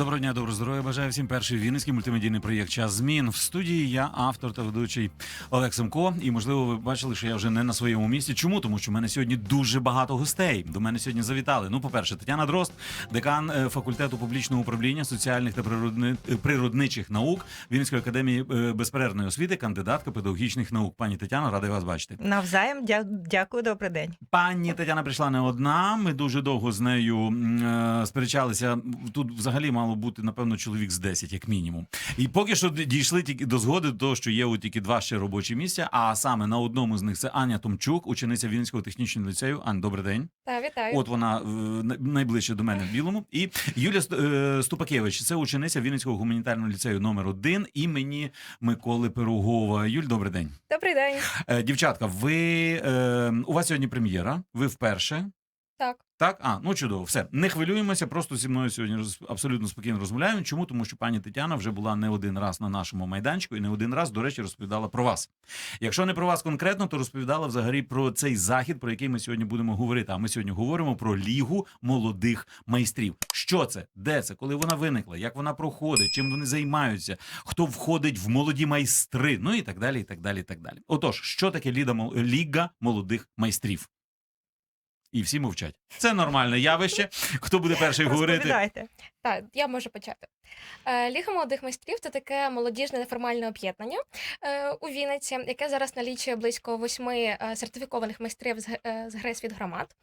Доброго дня, доброго здоров'я. Бажаю всім перший вінницький мультимедійний проєкт Час змін. В студії я автор та ведучий Олег Семко. І можливо, ви бачили, що я вже не на своєму місці. Чому? Тому що в мене сьогодні дуже багато гостей. До мене сьогодні завітали. Ну, по-перше, Тетяна Дрозд, декан е, факультету публічного управління соціальних та природни... природничих наук Вінницької академії е, безперервної освіти, кандидатка педагогічних наук. Пані Тетяна, радий вас бачити. Навзаєм дя- дякую, добрий день. Пані Тетяна прийшла не одна. Ми дуже довго з нею е, сперечалися. Тут взагалі мало бути напевно чоловік з 10, як мінімум. І поки що дійшли тільки до згоди, до того, що є от тільки два ще робочі місця. А саме на одному з них це Аня Томчук, учениця Вінницького технічного ліцею. Ань, добрий день. Так, вітаю. От вона найближче до мене в білому. І Юлія е, Ступакевич, це учениця Вінницького гуманітарного ліцею номер 1 імені Миколи Пирогова. Юль, добрий день. Добрий день. Е, Дівчатка, ви е, у вас сьогодні прем'єра. Ви вперше. Так. Так, а ну чудово, все не хвилюємося. Просто зі мною сьогодні роз, абсолютно спокійно розмовляємо. Чому? Тому що пані Тетяна вже була не один раз на нашому майданчику і не один раз, до речі, розповідала про вас. Якщо не про вас конкретно, то розповідала взагалі про цей захід, про який ми сьогодні будемо говорити. А ми сьогодні говоримо про лігу молодих майстрів. Що це? Де це? Коли вона виникла? Як вона проходить? Чим вони займаються? Хто входить в молоді майстри? Ну і так далі. І так далі. І так далі. Отож, що таке ліга молодих майстрів? І всі мовчать. Це нормальне явище. Хто буде перший говорити? Розповідайте. Так, я можу почати. Е, Ліга молодих майстрів це таке молодіжне неформальне об'єднання е, у Вінниці, яке зараз налічує близько восьми е, сертифікованих майстрів з, г- е, з гри світ громад.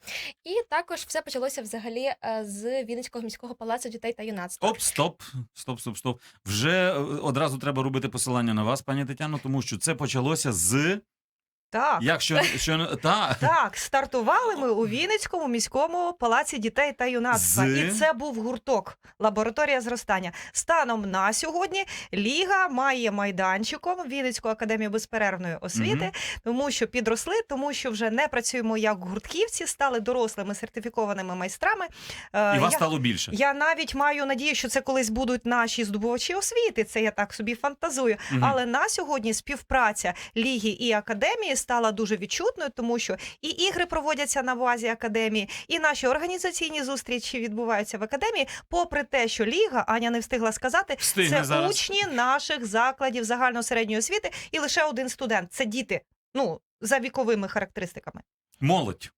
І також все почалося взагалі е, з Вінницького міського палацу дітей та юнацтва. Оп, стоп, стоп, стоп, стоп. Вже е, одразу треба робити посилання на вас, пані Тетяно, тому що це почалося з Так. якщо що та Так, стартували ми у Вінницькому міському палаці дітей та юнацтва. З? І це був гурток, лабораторія зростання. Станом на сьогодні Ліга має майданчиком Вінницьку академію безперервної освіти, Мгм. тому що підросли, тому що вже не працюємо як гуртківці, стали дорослими сертифікованими майстрами. Е, і вас я- стало більше. Я навіть маю надію, що це колись будуть наші здобувачі освіти. Це я так собі фантазую. Мгм. Але на сьогодні співпраця ліги і академії стала дуже відчутною, тому що і ігри проводяться на базі академії, і наші організаційні зустрічі відбуваються в академії. Попри те, що ліга Аня не встигла сказати, Встигне це зараз. учні наших закладів загальносередньої освіти, і лише один студент. Це діти. Ну за віковими характеристиками. Молодь.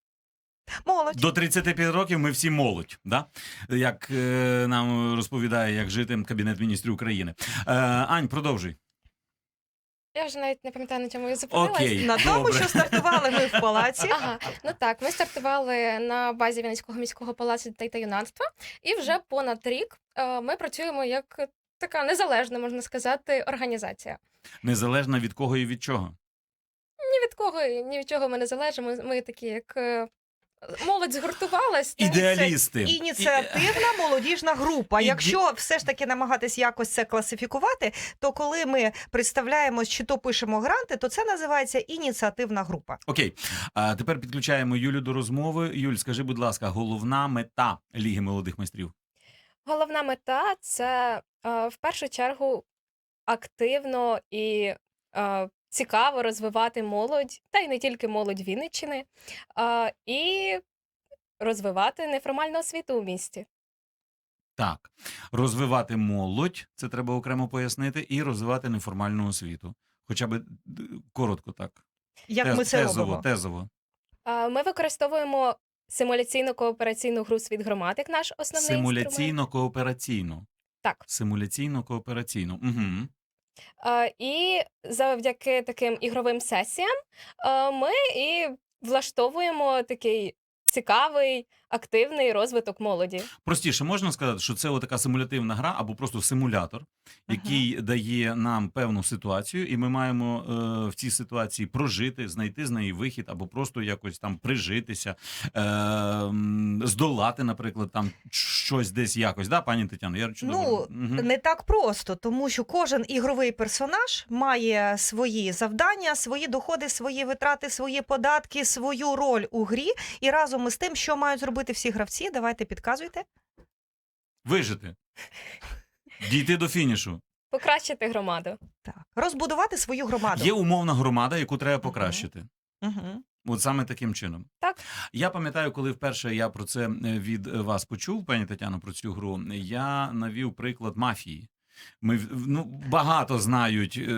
Молодь. До 35 років ми всі молодь, да? як е, нам розповідає, як жити Кабінет міністрів України. Е, Ань, продовжуй. Я вже навіть не пам'ятаю, на чому я зупинилась. Окей. На тому, Добре. що стартували ми в палаці. Ага, ну так, ми стартували на базі Вінницького міського палацу дітей та юнацтва, і вже понад рік е, ми працюємо як така незалежна, можна сказати, організація. Незалежно від кого і від чого. Ні від кого, ні від чого ми не залежимо. Ми такі, як е, молодь згуртувалась. Ідеалісти. Ініціативна молодіжна група. Іде- Якщо все ж таки намагатись якось це класифікувати, то коли ми представляємось чи то пишемо гранти, то це називається ініціативна група. Окей, а тепер підключаємо Юлю до розмови. Юль, скажи, будь ласка, головна мета Ліги молодих майстрів. Головна мета це е, в першу чергу активно і е, цікаво розвивати молодь, та й не тільки молодь Вінниччини, е, і розвивати неформальну освіту у місті. Так, розвивати молодь, це треба окремо пояснити, і розвивати неформальну освіту. Хоча б коротко так. Як Тез- ми це тезово, робимо? тезово. Е, Ми використовуємо симуляційну коопераційну гру світ громад як наш основний інструмент. Симуляційно-коопераційно. Так. Симуляційно-коопераційно. Угу. І завдяки таким ігровим сесіям ми і влаштовуємо такий цікавий, активний розвиток молоді. Простіше можна сказати, що це така симулятивна гра або просто симулятор, який дає нам певну ситуацію, і ми маємо е, в цій ситуації прожити, знайти з неї вихід, або просто якось там прижитися, е, здолати, наприклад, там щось десь якось. Да, пані Тетяно? Я чудово. Ну, Мгм. Не так просто, тому що кожен ігровий персонаж має свої завдання, свої доходи, свої витрати, свої податки, свою роль у грі. І разом із тим, що мають зробити всі гравці, давайте підказуйте. Вижити. Дійти до фінішу. Покращити громаду. Так, розбудувати свою громаду. Є умовна громада, яку треба покращити. Угу. От саме таким чином. Так. Я пам'ятаю, коли вперше я про це е, від е, вас почув, пані Тетяно, про цю гру, я навів приклад мафії. Ми ну, багато знають, е,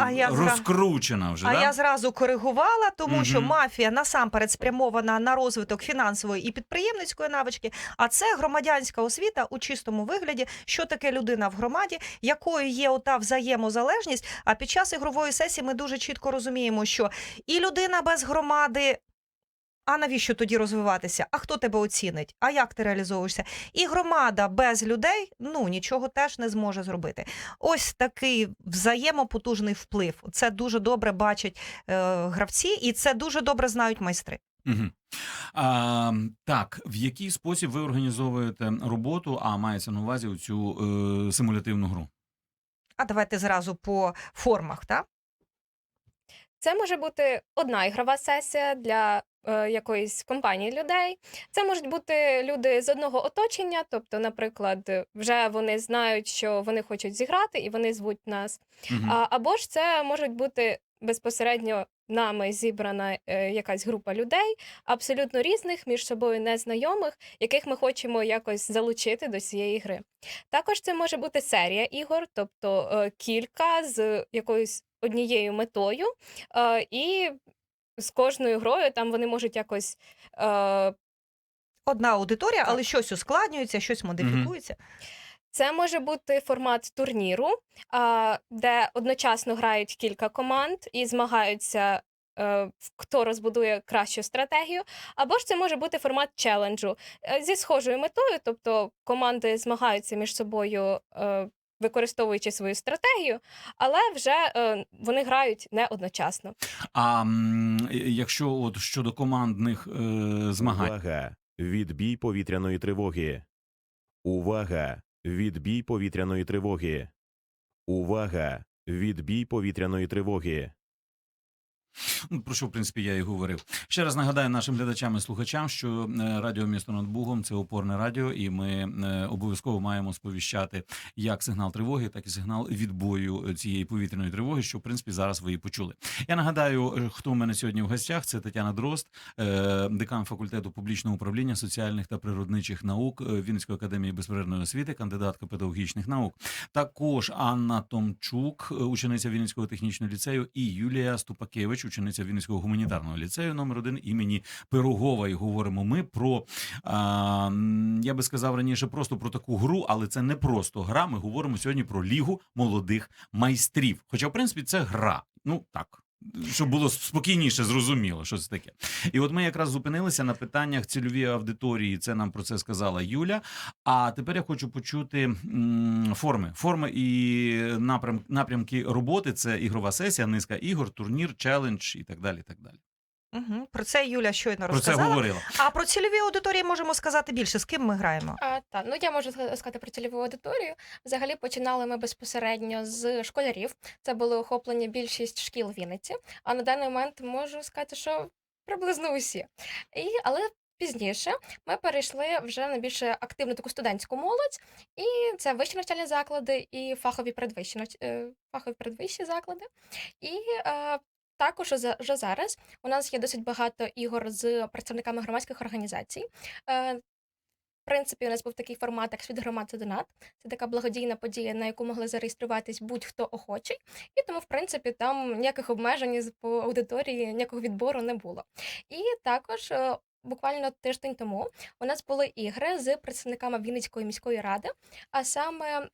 А я розкручена вже. А да? я зразу коригувала, тому що мафія насамперед спрямована на розвиток фінансової і підприємницької навички. А це громадянська освіта у чистому вигляді, що таке людина в громаді, якою є ота взаємозалежність. А під час ігрової сесії ми дуже чітко розуміємо, що і людина без громади. А навіщо тоді розвиватися? А хто тебе оцінить? А як ти реалізовуєшся? І громада без людей ну нічого теж не зможе зробити. Ось такий взаємопотужний вплив. Це дуже добре бачать е, гравці, і це дуже добре знають майстри. Угу. А, так, в який спосіб ви організовуєте роботу, а мається на увазі цю е, симулятивну гру? А давайте зразу по формах, так? Це може бути одна ігрова сесія для е, якоїсь компанії людей. Це можуть бути люди з одного оточення, тобто, наприклад, вже вони знають, що вони хочуть зіграти, і вони звуть нас. Мгм. А, або ж це можуть бути безпосередньо нами зібрана е, якась група людей, абсолютно різних, між собою незнайомих, яких ми хочемо якось залучити до цієї гри. Також це може бути серія ігор, тобто е, кілька з якоюсь однією метою, е, і з кожною грою там вони можуть якось. Е, Одна аудиторія, Так. але щось ускладнюється, щось модифікується. Це може бути формат турніру, де одночасно грають кілька команд і змагаються, е, хто розбудує кращу стратегію. Або ж це може бути формат челенджу зі схожою метою, тобто команди змагаються між собою. Використовуючи свою стратегію, але вже е, вони грають не одночасно. А м, якщо от щодо командних е, змагань, Увага! Відбій повітряної тривоги. Увага! Відбій повітряної тривоги. Увага! Відбій повітряної тривоги. Ну, про що, в принципі, я і говорив. Ще раз нагадаю нашим глядачам і слухачам, що е, радіо місто над Бугом це опорне радіо, і ми е, обов'язково маємо сповіщати як сигнал тривоги, так і сигнал відбою цієї повітряної тривоги, що в принципі зараз ви і почули. Я нагадаю, е, хто в мене сьогодні в гостях. Це Тетяна Дрозд, е, декан факультету публічного управління соціальних та природничих наук е, Вінницької академії безперервної освіти, кандидатка педагогічних наук. Також Анна Томчук, е, учениця Вінницького технічного ліцею, і Юлія Ступакевич, учениця Вінницького гуманітарного ліцею номер 1 імені Пирогова. І говоримо ми про а, я би сказав раніше, просто про таку гру, але це не просто гра. Ми говоримо сьогодні про лігу молодих майстрів. Хоча, в принципі, це гра. Ну так. Щоб було спокійніше, зрозуміло, що це таке. І от ми якраз зупинилися на питаннях цільові аудиторії. Це нам про це сказала Юля. А тепер я хочу почути форми. Форми і напрям, напрямки роботи це ігрова сесія, низка ігор, турнір, челендж і так далі. І так далі. Угу. Про це Юля щойно Про це розказала. говорила. А про цільові аудиторії можемо сказати більше. З ким ми граємо? А, так, ну я можу ска- сказати про цільову аудиторію. Взагалі починали ми безпосередньо з школярів. Це були охоплені більшість шкіл Вінниці. А на даний момент можу сказати, що приблизно усі. І, але пізніше ми перейшли вже на більш активну таку студентську молодь, і це вищі навчальні заклади і фахові передвищі навч- е, фахові передвищі заклади. І е, також за- вже зараз у нас є досить багато ігор з представниками громадських організацій. Е, в принципі, у нас був такий формат, як світ громад це донат. Це така благодійна подія, на яку могли зареєструватись будь-хто охочий. І тому, в принципі, там ніяких обмежень по аудиторії, ніякого відбору не було. І також. е, Буквально тиждень тому у нас були ігри з представниками Вінницької міської ради, а саме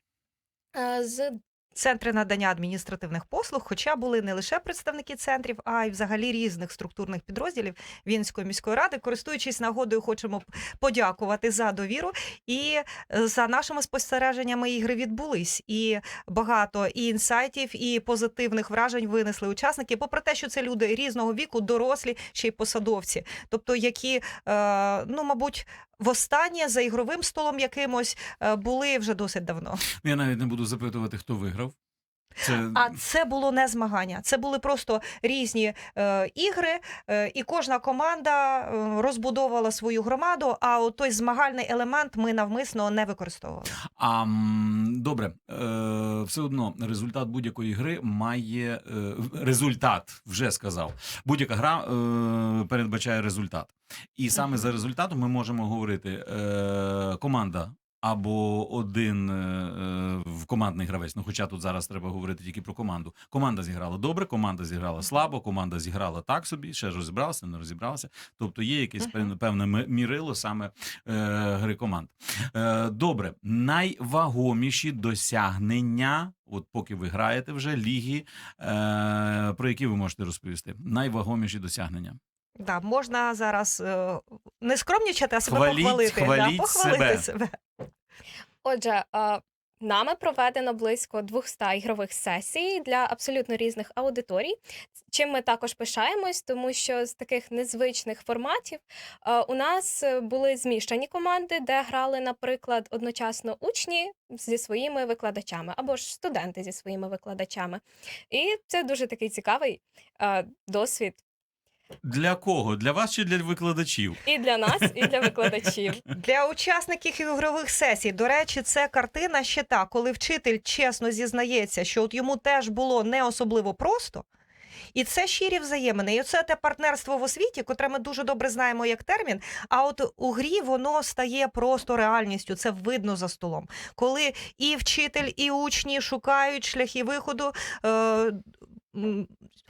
е, з Центри надання адміністративних послуг, хоча були не лише представники центрів, а й взагалі різних структурних підрозділів Вінницької міської ради. Користуючись нагодою, хочемо подякувати за довіру. І е, за нашими спостереженнями ігри відбулись. І багато і інсайтів, і позитивних вражень винесли учасники. Попри те, що це люди різного віку, дорослі, ще й посадовці, тобто які, е, ну мабуть. Востаннє за ігровим столом якимось е, були вже досить давно. Я навіть не буду запитувати, хто виграв. Це А це було не змагання. Це були просто різні е, ігри, е, і кожна команда е, розбудовувала свою громаду. А от той змагальний елемент ми навмисно не використовували. А, добре, е, все одно результат будь-якої гри має е, результат, вже сказав. Будь-яка гра е, передбачає результат. І саме за результатом ми можемо говорити е, команда. Або один е, е, в командний гравець. Ну, хоча тут зараз треба говорити тільки про команду. Команда зіграла добре, команда зіграла слабо, команда зіграла так собі, ще розібралася, не розібралася. Тобто є якесь певне, певне мірило саме е, гри команд. Е, добре, найвагоміші досягнення, от поки ви граєте вже ліги, е, про які ви можете розповісти? Найвагоміші досягнення. Да, можна зараз е, не скромнічати, а себе Хваліть- похвалити. хваліть да, похвалити себе. себе. Отже, нами проведено близько 200 ігрових сесій для абсолютно різних аудиторій. Чим ми також пишаємось, тому що з таких незвичних форматів у нас е, були змішані команди, де грали, наприклад, одночасно учні зі своїми викладачами або ж студенти зі своїми викладачами. І це дуже такий цікавий досвід Для кого? Для вас чи для викладачів? і для нас, і для викладачів. Для учасників ігрових сесій, до речі, це картина ще та, коли вчитель чесно зізнається, що от йому теж було не особливо просто. І це щирі взаємини. І це те партнерство в освіті, котре ми дуже добре знаємо як термін. А от у грі воно стає просто реальністю. Це видно за столом. Коли і вчитель, і учні шукають шляхи виходу. Е-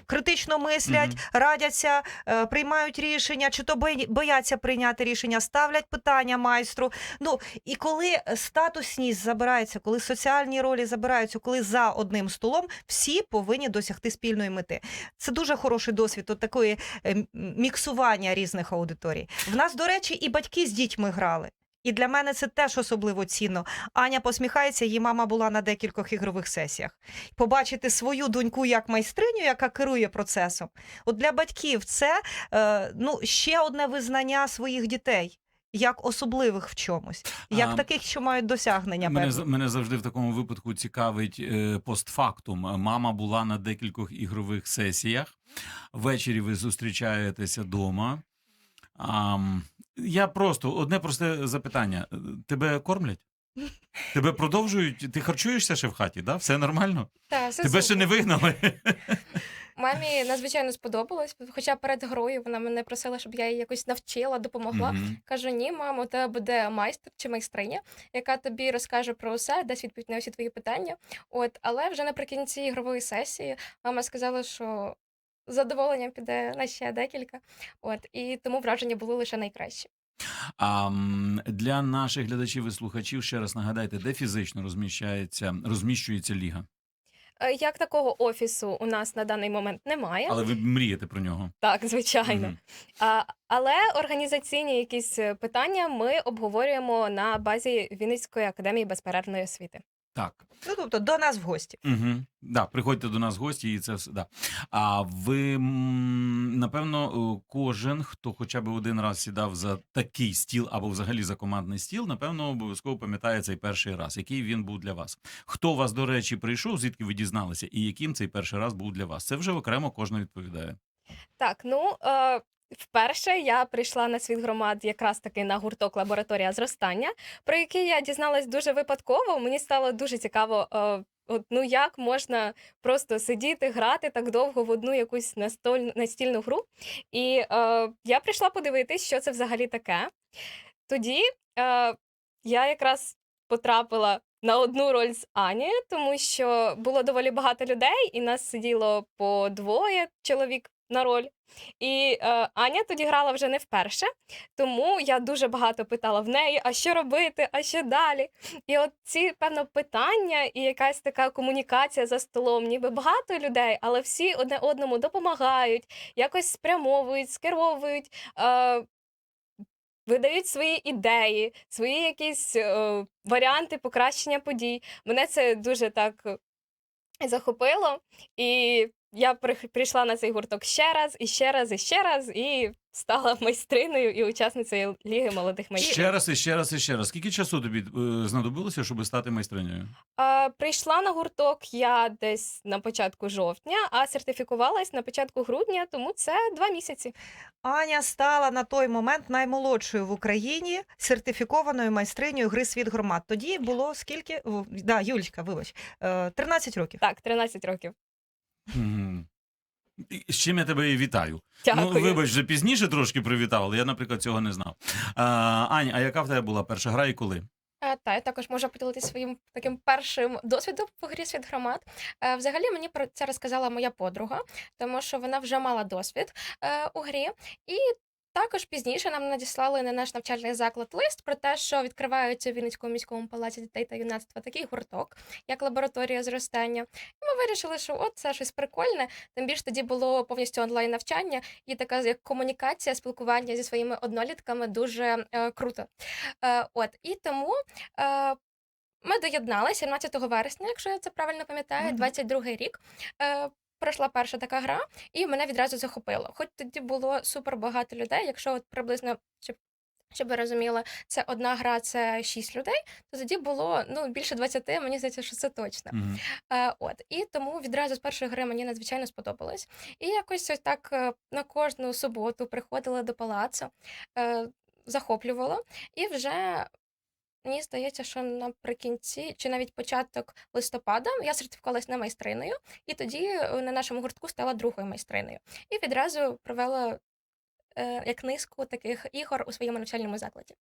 Критично мислять, Мгм. радяться, е, приймають рішення, чи то бояться прийняти рішення, ставлять питання майстру. Ну і коли статусність забирається, коли соціальні ролі забираються, коли за одним столом всі повинні досягти спільної мети. Це дуже хороший досвід от такої е, міксування різних аудиторій. В нас, до речі, і батьки з дітьми грали. І для мене це теж особливо цінно. Аня посміхається, її мама була на декількох ігрових сесіях. Побачити свою доньку як майстриню, яка керує процесом. От для батьків це е, ну, ще одне визнання своїх дітей. Як особливих в чомусь, як А, таких, що мають досягнення. Мене, певні. мене завжди в такому випадку цікавить е, постфактум. Мама була на декількох ігрових сесіях. Ввечері ви зустрічаєтеся вдома. Я просто одне просте запитання: тебе кормлять? Тебе продовжують? Ти харчуєшся ще в хаті? Да? Все нормально? Та, все Тебе ще не вигнали? Мамі надзвичайно сподобалось, хоча перед грою вона мене просила, щоб я їй якось навчила, допомогла. Мгм. Кажу: ні, мамо, у тебе буде майстер чи майстриня, яка тобі розкаже про усе, дасть відповідь на усі твої питання. От, але вже наприкінці ігрової сесії мама сказала, що з задоволенням піде на ще декілька. От і тому враження були лише найкращі. А для наших глядачів і слухачів ще раз нагадайте, де фізично розміщається, розміщується ліга. Е, Як такого офісу у нас на даний момент немає, Але ви мрієте про нього. так звичайно. Мгм. А, але організаційні якісь е, питання ми обговорюємо на базі Вінницької академії безперервної освіти. Так. Ну, тобто до нас в гості. Угу. Да, приходьте до нас в гості, і це все. Да. А ви, напевно, кожен, хто хоча б один раз сідав за такий стіл або взагалі за командний стіл, напевно, обов'язково пам'ятає цей перший раз, який він був для вас. Хто вас, до речі, прийшов, звідки ви дізналися, і яким цей перший раз був для вас? Це вже окремо кожен відповідає. Так, ну е, вперше я прийшла на світ громад якраз таки на гурток лабораторія зростання, про який я дізналась дуже випадково. Мені стало дуже цікаво. Е, От, ну як можна просто сидіти, грати так довго в одну якусь настоль... настільну гру. І е, я прийшла подивитись, що це взагалі таке. Тоді е, я якраз потрапила на одну роль з Анією, тому що було доволі багато людей, і нас сиділо по двоє чоловік на роль. І е, Аня тоді грала вже не вперше, тому я дуже багато питала в неї, а що робити, а що далі. І от ці, певно, питання і якась така комунікація за столом, ніби багато людей, але всі одне одному допомагають, якось спрямовують, скеровують. Е, Видають свої ідеї, свої якісь е, варіанти покращення подій. Мене це дуже так е, захопило, і я при- прийшла на цей гурток ще раз, і ще раз, і ще раз, і стала майстриною і учасницею Ліги молодих майстрів. Ще раз і ще раз і ще раз. Скільки часу тобі е, знадобилося, щоб стати майстринею? А, прийшла на гурток я десь на початку жовтня, а сертифікувалась на початку грудня, тому це два місяці. Аня стала на той момент наймолодшою в Україні сертифікованою майстринею гри світ громад. Тоді було скільки? Да, Юлька, вибач, е, 13 років. Так, 13 років. Мгм. І З чим я тебе і вітаю. Дякую. Ну, вибач, вже пізніше трошки привітав, але я, наприклад, цього не знав. А, Ань, а яка в тебе була перша гра і коли? Е, Та я також можу поділитися своїм таким першим досвідом в грі світ громад. Е, Взагалі мені про це розказала моя подруга, тому що вона вже мала досвід е, у грі. І також пізніше нам надіслали на наш навчальний заклад лист про те, що відкривається у Вінницькому міському палаці дітей та юнацтва такий гурток, як лабораторія зростання. І ми вирішили, що от це щось прикольне. Тим більше тоді було повністю онлайн навчання і така як комунікація, спілкування зі своїми однолітками дуже е, круто. Е, от і тому. Е, ми доєдналися 17 вересня, якщо я це правильно пам'ятаю, Мгм. 22 рік. Пройшла перша така гра, і мене відразу захопило. Хоч тоді було супер багато людей, якщо от приблизно, щоб, щоб ви розуміли, це одна гра, це 6 людей, то тоді було ну, більше 20, мені здається, що це точно. Мгм. Е, от і тому відразу з першої гри мені надзвичайно сподобалось. І якось ось так е, на кожну суботу приходила до палацу, е, захоплювало, і вже. Мені здається, що наприкінці чи навіть початок листопада я сертифікувалась на майстриною, і тоді е, на нашому гуртку стала другою майстриною. І відразу провела е, як низку таких ігор у своєму навчальному закладі.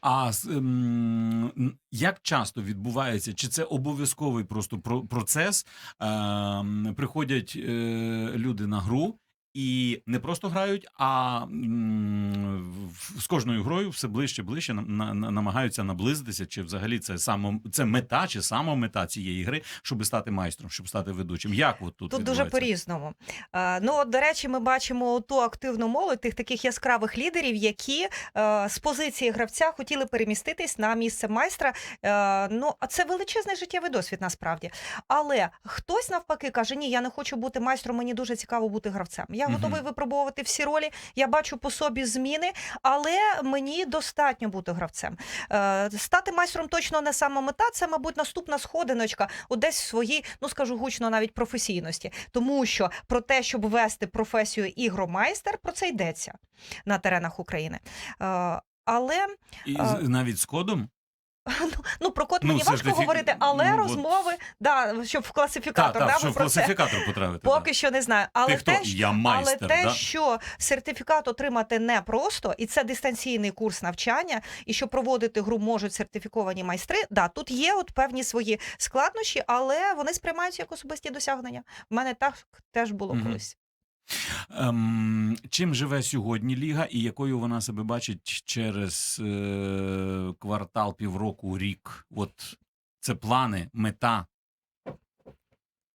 А ем, як часто відбувається? Чи це обов'язковий просто про- процес? Ем, приходять е, люди на гру і не просто грають, а з кожною грою все ближче ближче на- на- на- намагаються наблизитися, чи взагалі це само це мета, чи сама мета цієї гри, щоб стати майстром, щоб стати ведучим. Як от тут Тут дуже по-різному. Е, Ну, от, до речі, ми бачимо ту активну молодь, тих таких яскравих лідерів, які е, з позиції гравця хотіли переміститись на місце майстра. Е, ну, а це величезний життєвий досвід насправді. Але хтось навпаки каже: Ні, я не хочу бути майстром, мені дуже цікаво бути гравцем. Я готовий випробовувати всі ролі, я бачу по собі зміни, але мені достатньо бути гравцем. Е, стати майстром точно не сама мета, це, мабуть, наступна сходиночка у десь в своїй, ну скажу гучно, навіть професійності. Тому що про те, щоб вести професію ігромайстер, про це йдеться на теренах України. Е, але І навіть з кодом? ну, ну про код Ну, мені ж важко таки, говорити, але ну, от- розмови, да, щоб в класифікатор, так, да, щоб в про це класифікатор потрапити. поки да. що не знаю. Але Ти хто? те, що Я майстер, Але те, да? що сертифікат отримати непросто, і це дистанційний курс навчання, і що проводити гру можуть сертифіковані майстри. Да, тут є от певні свої складнощі, але вони сприймаються як особисті досягнення. В мене так теж було Мгм. колись. Ем, чим живе сьогодні Ліга і якою вона себе бачить через е, квартал, півроку, рік? От це плани, мета.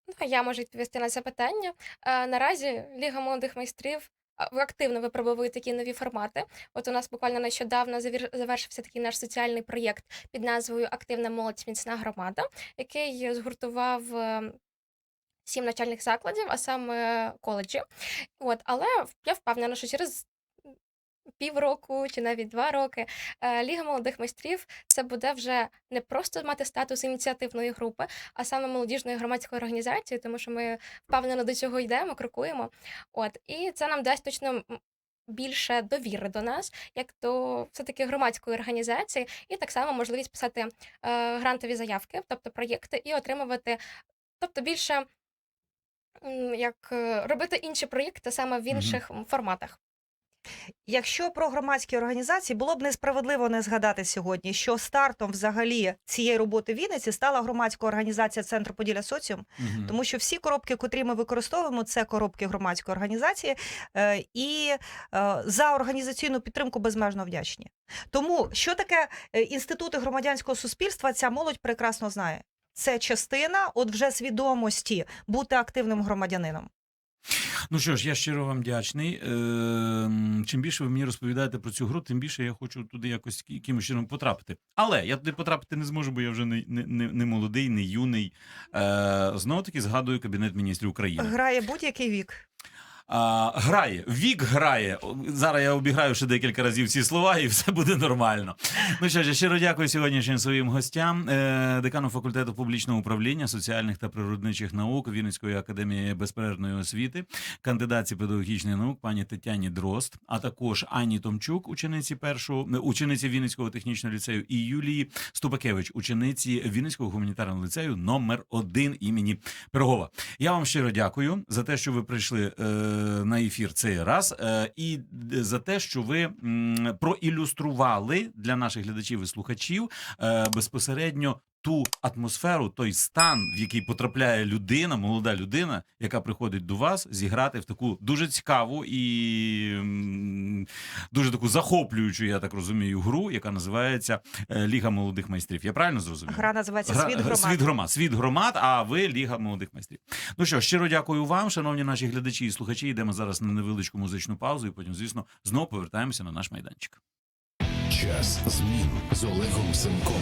Ну, я можу відповісти на це питання. Е, наразі Ліга молодих майстрів активно випробовує такі нові формати. От у нас буквально нещодавно завершився такий наш соціальний проєкт під назвою Активна молодь міцна громада, який згуртував. Сім навчальних закладів, а саме коледжі. От, але я впевнена, що через півроку чи навіть два роки е, Ліга молодих майстрів це буде вже не просто мати статус ініціативної групи, а саме молодіжної громадської організації, тому що ми впевнено до цього йдемо, крокуємо. От і це нам дасть точно більше довіри до нас, як до все-таки громадської організації, і так само можливість писати е, грантові заявки, тобто проєкти, і отримувати, тобто більше як е, робити інші проєкти саме в інших м, форматах. Якщо про громадські організації було б несправедливо не згадати сьогодні, що стартом взагалі цієї роботи в Вінниці стала громадська організація Центр Поділля Соціум. Мгм. Тому що всі коробки, котрі ми використовуємо, це коробки громадської організації, е, і е, за організаційну підтримку безмежно вдячні. Тому що таке інститути громадянського суспільства, ця молодь прекрасно знає. Це частина от вже свідомості бути активним громадянином. Ну що ж, я щиро вам вдячний. Е, чим більше ви мені розповідаєте про цю гру, тим більше я хочу туди якось якимось чином потрапити. Але я туди потрапити не зможу, бо я вже не, не, не, не молодий, не юний. Е, знову таки згадую Кабінет міністрів України. Грає будь-який вік. А, грає, вік грає. Зараз я обіграю ще декілька разів ці слова, і все буде нормально. Ну що ж, щиро дякую сьогоднішнім своїм гостям, е, декану факультету публічного управління соціальних та природничих наук Вінницької академії безперервної освіти, кандидатці педагогічних наук пані Тетяні Дрозд, а також Ані Томчук, учениці першого учениці Вінницького технічного ліцею, і Юлії Ступакевич, учениці Вінницького гуманітарного ліцею номер 1 імені Пирогова. Я вам щиро дякую за те, що ви прийшли е, на ефір цей раз, е, і за те, що ви проілюстрували для наших глядачів і слухачів е, безпосередньо. Ту атмосферу, той стан, в який потрапляє людина, молода людина, яка приходить до вас, зіграти в таку дуже цікаву і дуже таку захоплюючу, я так розумію, гру, яка називається е, Ліга молодих майстрів. Я правильно зрозумів? Гра називається Гра- Світ громад. Світ громад. Світ громад, а ви Ліга молодих майстрів. Ну що, щиро дякую вам, шановні наші глядачі і слухачі. Йдемо зараз на невеличку музичну паузу, і потім, звісно, знову повертаємося на наш майданчик. Час змін з Олегом Семком.